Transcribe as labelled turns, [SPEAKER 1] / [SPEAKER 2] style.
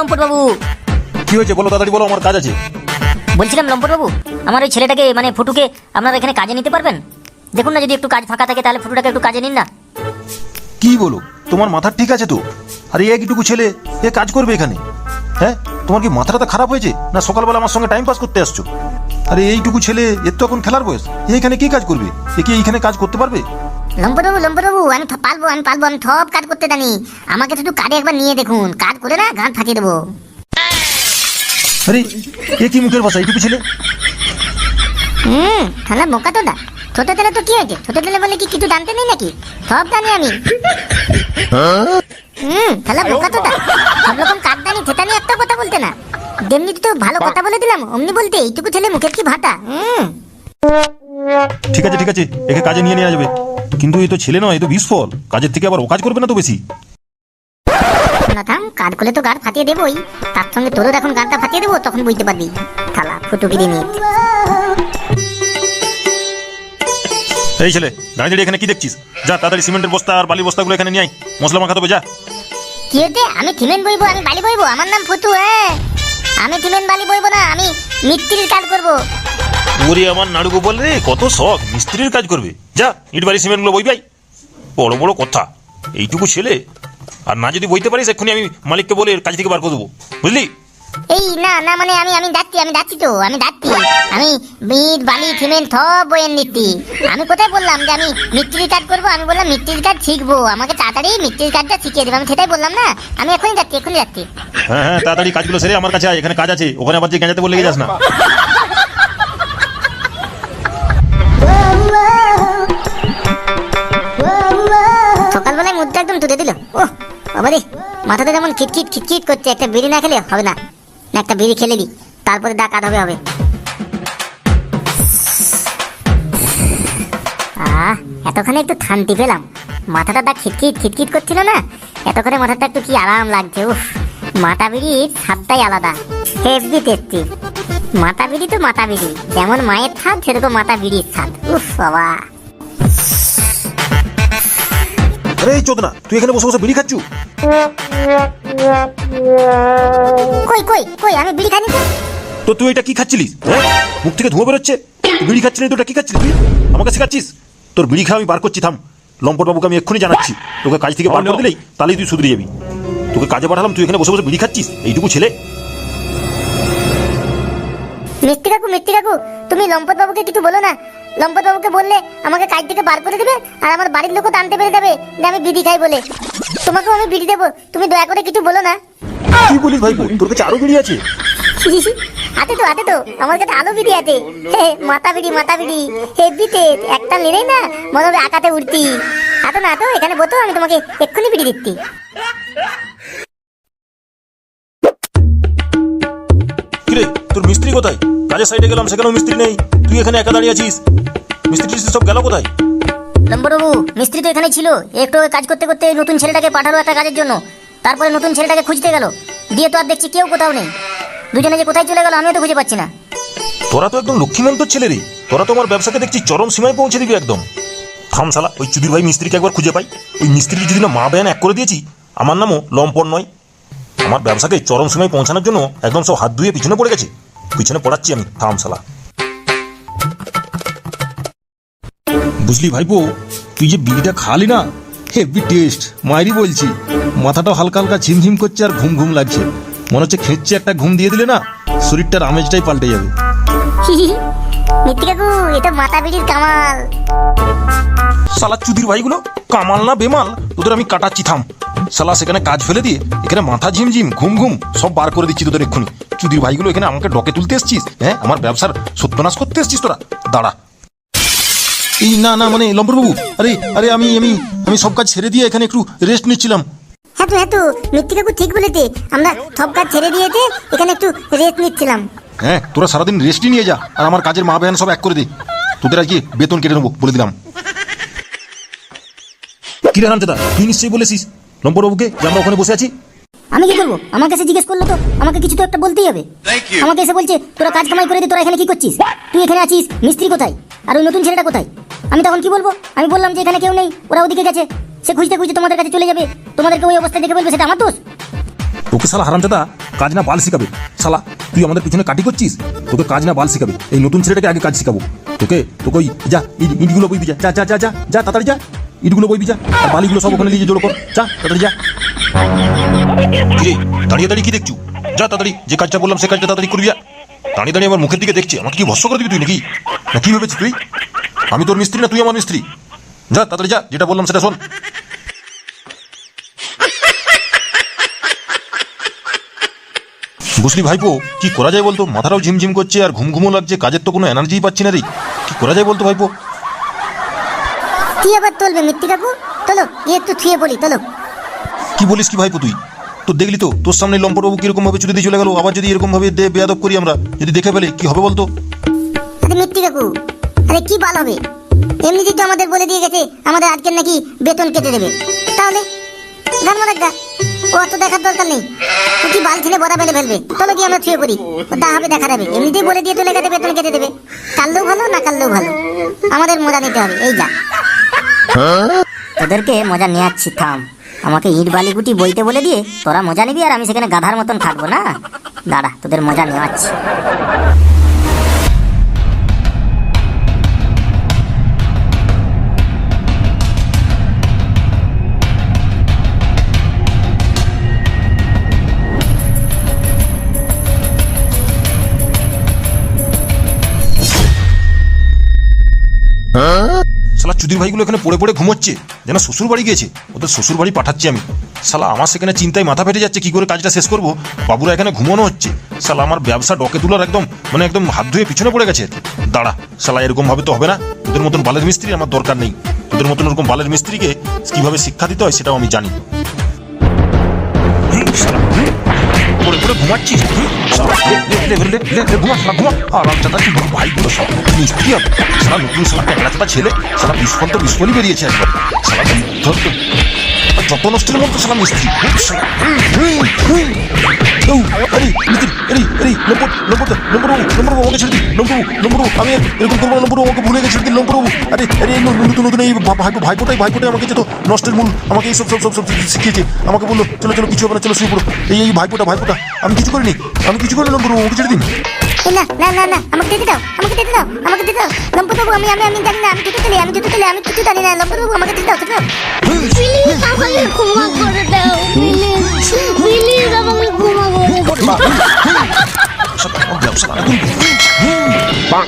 [SPEAKER 1] লম্পট বাবু
[SPEAKER 2] কি হয়েছে? বলো তাড়াতাড়ি বলো আমার কাজ আছে।
[SPEAKER 1] বলছিলাম লম্পট বাবু আমার ওই ছেলেটাকে মানে ফুটুকে আপনারা এখানে কাজে নিতে পারবেন? দেখুন না যদি একটু কাজ ফাঁকা থাকে তাহলে ফুটুটাকে একটু কাজে নিন না।
[SPEAKER 2] কি বলো? তোমার মাথা ঠিক আছে তো? আরে একটুকু ছেলে এ কাজ করবে এখানে। হ্যাঁ? তোমার কি মাথাটা তো খারাপ হয়েছে? না সকালবেলা আমার সঙ্গে টাইম পাস করতে আসছো? আরে এইটুকু ছেলে এর তো এখন খেলার বয়স। এখানে কি কাজ করবে? এ কি এইখানে কাজ করতে পারবে?
[SPEAKER 3] লম্পট বাবু বাবু আমি পারব আমি পারব আমি সব কাজ করতে জানি আমাকে শুধু কাজে একবার নিয়ে দেখুন কাজ করে না গান ফাটিয়ে দেবো।
[SPEAKER 2] আরে এ কি মুখের এইটুকু ছেলে?
[SPEAKER 3] হুম তাহলে বোকা তো দা ছোট তেলে তো কি হয়েছে? ছোট তেলে বলে কি কিছু জানতে নেই নাকি? সব জানি আমি। হুম তাহলে বোকা তো দা সব রকম কাজ জানি সেটা নিয়ে একটা কথা বলতে না। যেমনি তো ভালো কথা বলে দিলাম অমনি বলতে এইটুকু ছেলে মুখের কি ভাটা? হুম।
[SPEAKER 2] ঠিক আছে ঠিক আছে একে কাজে নিয়ে নেওয়া যাবে। কিন্তু এই তো ছেলে নয় এই তো বিস্ফল কাজের থেকে আবার ও কাজ করবে না তো বেশি।
[SPEAKER 3] না থাম কাজ করলে তো গাড় ফাটিয়ে দেবোই। তার সঙ্গে তোরও এখন গাড়টা ফাটিয়ে দেবো তখন বুঝতে পারবি। থালা ফুটুকিরি নিয়ে
[SPEAKER 2] এই ছেলে দাঁড়িয়ে এখানে কি দেখছিস? যা তাড়াতাড়ি সিমেন্টের বস্তা আর বালি বস্তাগুলো এখানে নিয়ে আয়। মশলা মাখাতে হবে যা।
[SPEAKER 3] কি হতে আমি সিমেন্ট বইবো আমি বালি বইবো? আমার নাম ফুটু হ্যাঁ? আমি বালি বইবো না আমি মিস্ত্রির কাজ করব।
[SPEAKER 2] ওরে আমার নাড়ু গোপাল রে কত শখ মিস্ত্রির কাজ করবে। যা ইট বালি সিমেন্টগুলো বই ভাই বড় বড় কথা এইটুকু ছেলে। আর না যদি বইতে পারিস এক্ষুনি আমি মালিককে বলে কাজ থেকে বার করে দেবো। বুঝলি?
[SPEAKER 3] এই না না মানে আমি আমি যাচ্ছি আমি যাচ্ছি তো আমি যাচ্ছি। আমি ইট বালি সিমেন্ট সব বইয়ের নিচ্ছি। আমি কোথায় বললাম যে আমি মিস্ত্রির কাজ করব? আমি বললাম মিস্ত্রির কাজ শিখব। আমাকে তাড়াতাড়ি মিস্ত্রির কাজটা শিখিয়ে দেবে। আমি সেটাই বললাম না। আমি এখনই যাচ্ছি এখনই যাচ্ছি।
[SPEAKER 2] হ্যাঁ হ্যাঁ তাড়াতাড়ি কাজগুলো সেরে আমার কাছে আয় এখানে কাজ আছে। ওখানে আবার যে গেঁজাতে বলে যাস না।
[SPEAKER 3] বাবারে মাথাটা যেমন খিটখিট খিটখিট করছে, একটা বিড়ি না খেলে হবে না। না, একটা বিড়ি খেলে দি তারপরে ডাকাত হবে হবে। আহ এতক্ষণে একটু শান্তি পেলাম। মাথাটা দা খিটখিট খিটখিট করছিল না? এতক্ষণে মাথাটা একটু কি আরাম লাগছে, উফ। মাথা বিড়ির স্বাদটাই আলাদা। হেভি টেস্টি মাথা বিড়ি তো মাথা বিড়ি, যেমন মায়ের স্বাদ, সেরকম মাথা বিড়ির স্বাদ। উফ, বাবা।
[SPEAKER 2] আরে এই চোদনা তুই এখানে বসে বসে বিড়ি খাচ্ছু?
[SPEAKER 3] কই কই কই আমি বিড়ি খাইনি। তো
[SPEAKER 2] তো তুই এটা কি খাচ্ছিলিস? হ্যাঁ মুখ থেকে ধোঁয়া বেরোচ্ছে? তুই বিড়ি খাচ্ছিলি তো এটা কি তুই? আমাকে শেখাচ্ছিস? তোর বিড়ি খাওয়া আমি বার করছি থাম। লম্পট বাবুকে আমি এক্ষুনি জানাচ্ছি। তোকে কাজ থেকে বার করে দিলেই তাহলেই তুই শুধরে যাবি। তোকে কাজে পাঠালাম তুই এখানে বসে বসে বিড়ি খাচ্ছিস? এইটুকু ছেলে।
[SPEAKER 3] মিষ্টি কাকু মিষ্টি কাকু তুমি লম্পট বাবুকে কিছু বলো না। লম্পট বাবুকে বললে আমাকে কাজ থেকে বার করে দেবে আর আমার বাড়ির লোকও টানতে পেরে যাবে যে আমি বিড়ি খাই বলে। তোমাকেও আমি বিড়ি দেবো। তুমি দয়া করে কিছু বলো না।
[SPEAKER 2] কি বলিস ভাই তোর কাছে আরও বিড়ি আছে?
[SPEAKER 3] হাতে তো হাতে তো। আমার কাছে আলো বিড়ি আছে। হে মাথা বিড়ি মাথা বিড়ি। হেভিতে একটা নেড়েই না মনে হবে আকাতে উঠতি হাতো না তো এখানে বতো আমি তোমাকে এক্ষুনি বিড়ি দিচ্ছি।
[SPEAKER 2] কিরে তোর মিস্ত্রি কোথায়? কাজের সাইডে গেলাম সেখানেও মিস্ত্রি নেই। তুই এখানে একা দাঁড়িয়ে আছিস? মিস্ত্রি টিস্ত্রি সব গেল কোথায়?
[SPEAKER 1] লম্পটবাবু মিস্ত্রি তো এখানে ছিল। একটু কাজ করতে করতে নতুন ছেলেটাকে পাঠালো একটা কাজের জন্য। তারপরে নতুন ছেলেটাকে খুঁজতে গেল। দিয়ে তো আর দেখছি কেউ কোথাও নেই। দুজনে যে কোথায় চলে গেল আমিও তো খুঁজে পাচ্ছি না।
[SPEAKER 2] তোরা তো একদম লক্ষ্মীমন্ত ছেলে রে। তোরা তো আমার ব্যবসাকে দেখছি চরম সীমায় পৌঁছে দিবি একদম। থামসালা ওই চুদির ভাই মিস্ত্রিকে একবার খুঁজে পাই। ওই মিস্ত্রিকে যদি না মা বেয়ান এক করে দিয়েছি আমার নামও লম্পট নয়। আমার ব্যবসাকে চরম সীমায় পৌঁছানোর জন্য একদম সব হাত ধুয়ে পিছনে পড়ে গেছে। পিছনে পড়াচ্ছি আমি থামসালা বুঝলি ভাইপো তুই যে বিড়িটা খালি না হেভি টেস্ট মায়েরই বলছি। মাথাটা হালকা হালকা ঝিমঝিম করছে আর ঘুম ঘুম লাগছে। মনে হচ্ছে খেচ্ছে একটা ঘুম দিয়ে দিলে না শরীরটার আমেজটাই পাল্টে যাবে।
[SPEAKER 3] কাকু এটা মাথা বিড়ির কামাল।
[SPEAKER 2] সালা চুদির ভাইগুলো কামাল না বেমাল তোদের আমি কাটাচ্ছি থাম। সালা সেখানে কাজ ফেলে দিয়ে এখানে মাথা ঝিমঝিম ঘুম ঘুম সব বার করে দিচ্ছি তোদের এক্ষুনি। চুদির ভাইগুলো এখানে আমাকে ডকে তুলতে এসছিস হ্যাঁ? আমার ব্যবসার সত্যনাশ করতে এসছিস তোরা। দাঁড়া। এই না না মানে লম্বর বাবু আরে আরে আমি আমি আমি সব কাজ ছেড়ে দিয়ে এখানে একটু রেস্ট নিচ্ছিলাম।
[SPEAKER 3] হ্যাঁ তো হ্যাঁ তো মিত্তিকাকু ঠিক বলেছে। আমরা সব কাজ ছেড়ে দিয়েছে এখানে একটু রেস্ট নিচ্ছিলাম।
[SPEAKER 2] হ্যাঁ তোরা সারাদিন রেস্টই নিয়ে যা আর আমার কাজের মা বেহান সব এক করে দে। তোদের আজকে বেতন কেটে নেব বলে দিলাম। কিরে হারামজাদা তুই নিশ্চয়ই বলেছিস? লম্পরবাবুকে যে আমরা ওখানে বসে আছি।
[SPEAKER 1] আমি কি করব? আমার কাছে জিজ্ঞেস করল তো। আমাকে কিছু তো একটা বলতেই হবে। আমাকে এসে বলছে তোরা কাজ কামাই করে দে তোরা এখানে কি করছিস? তুই এখানে আছিস? মিস্ত্রি কোথায়? আর ওই নতুন ছেলেটা কোথায়? আমি তখন কি বলব? আমি বললাম যে এখানে কেউ নেই। ওরা ওদিকে গেছে। সে খুঁজতে খুঁজতে তোমাদের কাছে চলে যাবে। তোমাদেরকে ওই অবস্থায় দেখে বলবে সেটা আমার দোষ।
[SPEAKER 2] তোকে শালা হারামজাদা কাজ না বাল শিখাবে। শালা তুই আমাদের পিছনে কাটি করছিস? তোকে কাজ না বাল শিখাবে। এই নতুন ছেলেটাকে আগে কাজ শিখাবো। তোকে তোকে যা ইটগুলো বইবি যা যা যা যা যা যা তাড়াতাড়ি যা। ইটগুলো বইবি যা আর বালিগুলো সব ওখানে নিয়ে জড়ো কর। যা, তাড়াতাড়ি যা। দাঁড়িয়ে দাঁড়িয়ে কি দেখছু? যা, তাড়াতাড়ি, যে কাজটা বললাম সে কাজটা তাড়াতাড়ি করবি যা। দাঁড়িয়ে দাঁড়িয়ে আমার মুখের দিকে দেখছি। আমাকে কি ভস্য করে দিবি তুই নাকি? না, কি ভেবেছিস তুই? আমি তোর মিস্ত্রি না, তুই আমার মিস্ত্রি? যা, তাড়াতাড়ি যা, যেটা বললাম সেটা শোন। বুঝলি ভাইপো, কি করা যায় বলতো? মাথাটাও ঝিমঝিম করছে আর ঘুম ঘুমো লাগছে, কাজের তো কোনো এনার্জিই পাচ্ছি না রে। কি করা যায় বলতো ভাইপো?
[SPEAKER 1] কি আবার তুলবে মিত্তি কাকু চলো গিয়ে একটু থুয়ে বলি চলো
[SPEAKER 2] কি বলিস কি ভাইপো তুই? তো দেখলি তো? তোর সামনে লম্পটবাবু কীরকম ভাবে ছুটি দিয়ে চলে গেল আবার যদি এরকম ভাবে দে বেয়াদব করি আমরা যদি দেখে ফেলে কি হবে বলতো?
[SPEAKER 1] আরে মিত্তি কাকু আরে কি বাল হবে? এমনিতেই তো আমাদের বলে দিয়ে গেছে আমাদের আজকের নাকি বেতন কেটে দেবে। তাহলে মারাক ও অত দেখার দরকার নেই। ও কি বাল ছেলে বড়া বেলে ফেলবে? চলো কি আমরা ছুঁয়ে পড়ি। ও হবে দেখা যাবে। এমনিতেই বলে দিয়ে চলে গেছে বেতন কেটে দেবে। কাললেও ভালো না কাললেও ভালো? আমাদের মজা নিতে হবে এই যা।
[SPEAKER 3] তোদেরকে মজা নিয়ে থাম। আমাকে ইট বালিগুটি বইতে বলে দিয়ে তোরা মজা নিবি আর আমি সেখানে গাধার মতন থাকব, না? দাঁড়া, তোদের মজা নেওয়াচ্ছি।
[SPEAKER 2] শালা চুদির ভাইগুলো এখানে পড়ে পড়ে ঘুমোচ্ছে। যেন শ্বশুর বাড়ি গিয়েছে। ওদের শ্বশুর বাড়ি পাঠাচ্ছি আমি। শালা, আমার সেখানে চিন্তায় মাথা ফেটে যাচ্ছে, কি করে কাজটা শেষ করব? বাবুরা এখানে ঘুমানো হচ্ছে। শালা, আমার ব্যবসা ডকে তোলার একদম মানে একদম হাত ধুয়ে পিছনে পড়ে গেছে। দাঁড়া, শালা, এরকম ভাবে তো হবে না। ওদের মতন বালের মিস্ত্রি আমার দরকার নেই। ওদের মতন ওরকম বালের মিস্ত্রিকে কীভাবে শিক্ষা দিতে হয় সেটাও আমি জানি। পড়ে পড়ে ঘুমাচ্ছিস তুই? লে, লে, ঘুমা, আরাম চাঁদা কি ভাইগুলো সব মিস্ত্রি হবে। চাঁদা ছেলে। শালা বিস্ফল তো বিস্ফলই বেরিয়েছে যত নষ্টের মতো শালা মিস্ত্রি আরে, লম্পটবাবু, লম্পটবাবু, আমাকে ভুলে গেছে, দিন, নতুন নতুন এই ভাইপো ভাইপোটাই ভাইপোটাই আমাকে যেত নষ্টের মূল আমাকে এই সব সব শিখিয়েছে আমাকে বলল চলো চলো কিছু হবে না চলো শুয়ে পড়ো এই এই ভাইপোটা ভাইপোটা আমি কিছু করিনি আমি কিছু করিনি লম্পটবাবু আমাকে ছেড়ে দিন
[SPEAKER 1] না না না না আমাকে দিতে দাও আমাকে দিতে দাও আমাকে দিতে দাও লম্পটবাবু আমি আমি আমি জানি না আমি জুতো তুলি আমি জুতো তুলি আমি কিছু জানি না লম্পটবাবু আমাকে দিতে
[SPEAKER 4] আমাকে ক্ষমা করে দাও
[SPEAKER 2] সব আমার